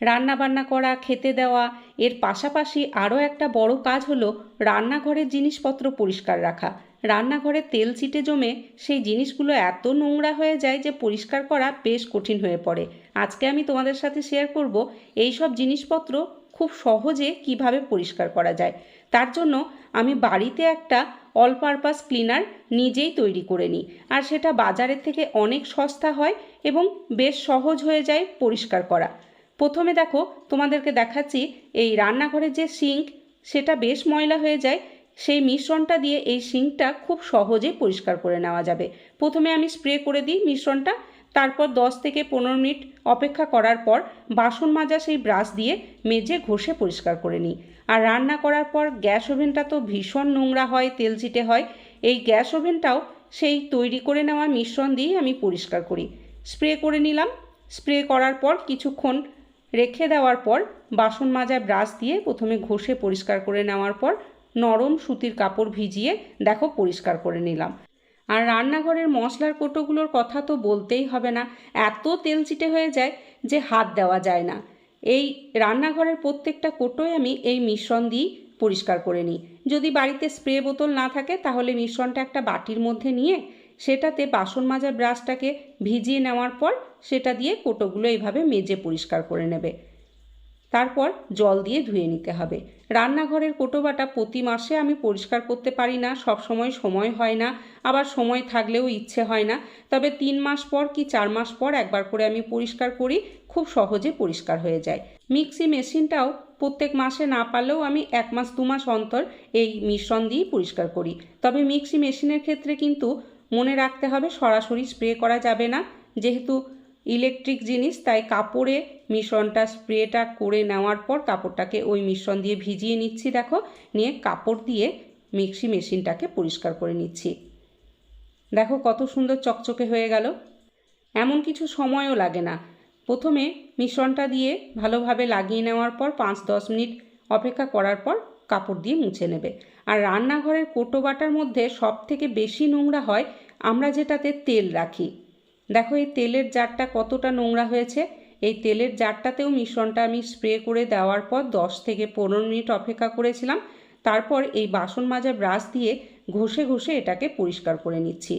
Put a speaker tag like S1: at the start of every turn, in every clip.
S1: রান্না বান্না করা, খেতে দেওয়া, এর পাশাপাশি আরও একটা বড় কাজ হলো রান্নাঘরের জিনিসপত্র পরিষ্কার রাখা। রান্নাঘরে তেল ছিটে জমে সেই জিনিসগুলো এত নোংরা হয়ে যায় যে পরিষ্কার করা বেশ কঠিন হয়ে পড়ে। আজকে আমি তোমাদের সাথে শেয়ার করব এই সব জিনিসপত্র খুব সহজে কীভাবে পরিষ্কার করা যায়। তার জন্য আমি বাড়িতে একটা অল পারপাস ক্লিনার নিজেই তৈরি করে নিই। আর সেটা বাজারের থেকে অনেক সস্তা হয় এবং বেশ সহজ হয়ে যায় পরিষ্কার করা। প্রথমে দেখো, তোমাদেরকে দেখাচ্ছি এই রান্নাঘরের যে সিঙ্ক, সেটা বেশ ময়লা হয়ে যায়। সেই মিশ্রণটা দিয়ে এই সিঙ্কটা খুব সহজে পরিষ্কার করে নেওয়া যাবে। প্রথমে আমি স্প্রে করে দিই মিশ্রণটা, তারপর দশ থেকে পনেরো মিনিট অপেক্ষা করার পর বাসন মাজা সেই ব্রাশ দিয়ে মেজে ঘষে পরিষ্কার করে নিই। আর রান্না করার পর গ্যাস ওভেনটা তো ভীষণ নোংরা হয়, তেল চিটে হয়, এই গ্যাস ওভেনটাও সেই তৈরি করে নেওয়া মিশ্রণ দিয়েই আমি পরিষ্কার করি। স্প্রে করে নিলাম। স্প্রে করার পর কিছুক্ষণ রেখে দেওয়ার পর বাসন মাজা ব্রাশ দিয়ে প্রথমে ঘষে পরিষ্কার করে নেওয়ার পর নরম সুতির কাপড় ভিজিয়ে দেখো পরিষ্কার করে নিলাম। আর রান্নাঘরের মশলার কোটোগুলোর কথা তো বলতেই হবে না, এত তেল চিটে হয়ে যায় যে হাত দেওয়া যায় না। এই রান্নাঘরের প্রত্যেকটা কোটোয় আমি এই মিশ্রণ দিই পরিষ্কার করে নিই। যদি বাড়িতে স্প্রে বোতল না থাকে তাহলে মিশ্রণটা একটা বাটির মধ্যে নিয়ে সেটাতে বাসন মাজার ব্রাশটাকে ভিজিয়ে নেওয়ার পর সেটা দিয়ে কোটোগুলো এইভাবে মেজে পরিষ্কার করে নেবে। তারপর জল দিয়ে ধুয়ে নিতে হবে। রান্নাঘরের কোটোবাটা প্রতি মাসে আমি পরিষ্কার করতে পারি না সব সময় সময় হয় না, আবার সময় থাকলেও ইচ্ছে হয় না। তবে তিন মাস পর কি চার মাস পর একবার করে আমি পরিষ্কার করি, খুব সহজে পরিষ্কার হয়ে যায়। মিক্সি মেশিনটাও প্রত্যেক মাসে না পারলেও আমি এক মাস দু মাস অন্তর এই মিশ্রণ দিয়েই পরিষ্কার করি। তবে মিক্সি মেশিনের ক্ষেত্রে কিন্তু মনে রাখতে হবে, সরাসরি স্প্রে করা যাবে না। যেহেতু ইলেকট্রিক জিনিস, তাই কাপড়ে মিশ্রণটা স্প্রেটা করে নেওয়ার পর কাপড়টাকে ওই মিশ্রণ দিয়ে ভিজিয়ে নিচ্ছি, দেখো। নিয়ে কাপড় দিয়ে মিক্সি মেশিনটাকে পরিষ্কার করে নিচ্ছি। দেখো কত সুন্দর চকচকে হয়ে গেল। এমন কিছু সময়ও লাগে না। প্রথমে মিশ্রণটা দিয়ে ভালোভাবে লাগিয়ে নেওয়ার পর পাঁচ দশ মিনিট অপেক্ষা করার পর কাপড় দিয়ে মুছে নেবে। আর রান্নাঘরের কোটো বাটার মধ্যে সব থেকে বেশি নোংরা হয় আমরা যেটাতে তেল রাখি। দেখো এই তেলের জারটা কতটা নোংরা হয়েছে। এই তেলের জারটাতেও মিশ্রণটা আমি স্প্রে করে দেওয়ার পর দশ থেকে পনেরো মিনিট অপেক্ষা করেছিলাম। তারপর এই বাসন মাজা ব্রাশ দিয়ে ঘষে ঘষে এটাকে পরিষ্কার করে নিচ্ছি।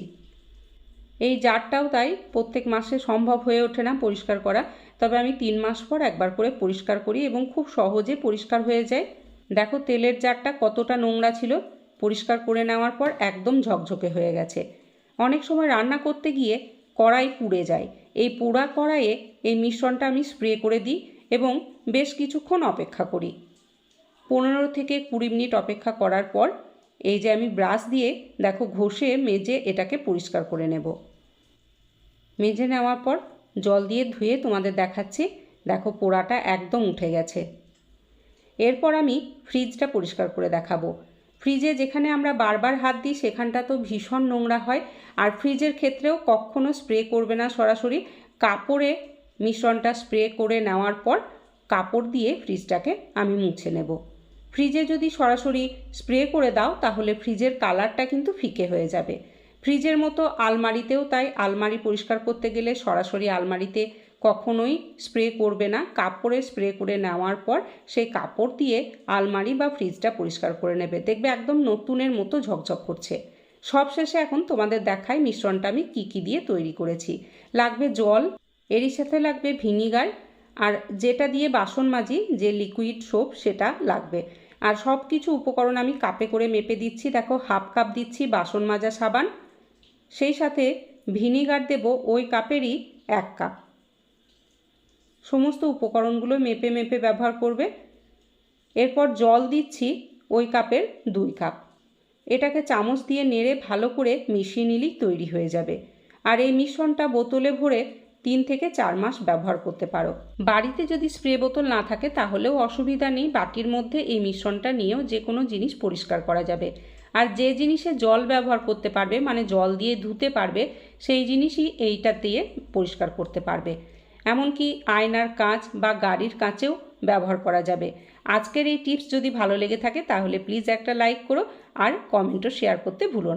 S1: এই জারটাও তাই প্রত্যেক মাসে সম্ভব হয়ে ওঠে না পরিষ্কার করা। তবে আমি তিন মাস পর একবার করে পরিষ্কার করি এবং খুব সহজে পরিষ্কার হয়ে যায়। দেখো তেলের জারটা কতটা নোংরা ছিল। পরিষ্কার করে নেওয়ার পর একদম ঝকঝকে হয়ে গেছে। অনেক সময় রান্না করতে গিয়ে কড়াই পুড়ে যায়। এই পোড়া কড়াইয়ে এই মিশ্রণটা আমি স্প্রে করে দিই এবং বেশ কিছুক্ষণ অপেক্ষা করি। পনেরো থেকে কুড়ি মিনিট অপেক্ষা করার পর এই যে আমি ব্রাশ দিয়ে দেখো ঘষে মেজে এটাকে পরিষ্কার করে নেব। মেজে নেওয়ার পর জল দিয়ে ধুয়ে তোমাদের দেখাচ্ছি। দেখো পোড়াটা একদম উঠে গেছে। এরপর আমি ফ্রিজটা পরিষ্কার করে দেখাবো। ফ্রিজে যেখানে আমরা বারবার হাত দিই, সেখানটা তো ভীষণ নোংরা হয়। আর ফ্রিজের ক্ষেত্রেও কখনও স্প্রে করবে না সরাসরি। কাপড়ে মিশ্রণটা স্প্রে করে নেওয়ার পর কাপড় দিয়ে ফ্রিজটাকে আমি মুছে নেব। ফ্রিজে যদি সরাসরি স্প্রে করে দাও, তাহলে ফ্রিজের কালারটা কিন্তু ফিকে হয়ে যাবে। ফ্রিজের মতো আলমারিতেও তাই, আলমারি পরিষ্কার করতে গেলে সরাসরি আলমারিতে কখনোই স্প্রে করবে না। কাপড়ে স্প্রে করে নেওয়ার পর সেই কাপড় দিয়ে আলমারি বা ফ্রিজটা পরিষ্কার করে নেবে। দেখবে একদম নতুনের মতো ঝকঝক করছে। সবশেষে এখন তোমাদের দেখাই মিশ্রণটা আমি কী কী দিয়ে তৈরি করেছি। লাগবে জল, এরই সাথে লাগবে ভিনিগার, আর যেটা দিয়ে বাসন মাজি, যে লিকুইড সোপ সেটা লাগবে। আর সব কিছু উপকরণ আমি কাপে করে মেপে দিচ্ছি। দেখো, হাফ কাপ দিচ্ছি বাসন মাজা সাবান। সেই সাথে ভিনিগার দেব ওই কাপেরই এক কাপ। সমস্ত উপকরণগুলো মেপে মেপে ব্যবহার করবে। এরপর জল দিচ্ছি ওই কাপের দুই কাপ। এটাকে চামচ দিয়ে নেড়ে ভালো করে মিশিয়ে নিলেই তৈরি হয়ে যাবে। আর এই মিশ্রণটা বোতলে ভরে তিন থেকে চার মাস ব্যবহার করতে পারো। বাড়িতে যদি স্প্রে বোতল না থাকে তাহলেও অসুবিধা নেই, বাটির মধ্যে এই মিশ্রণটা নিয়েও যে কোনো জিনিস পরিষ্কার করা যাবে। আর যে জিনিসে জল ব্যবহার করতে পারবে মানে জল দিয়ে ধুতে পারবে, সেই জিনিসই এইটা দিয়ে পরিষ্কার করতে পারবে। এমনকি আয়নার কাঁচ বা গাড়ির কাঁচেও ব্যবহার করা যাবে। আজকের এই টিপস যদি ভালো লেগে থাকে, তাহলে প্লিজ একটা লাইক করো আর কমেন্টও শেয়ার করতে ভুলো না।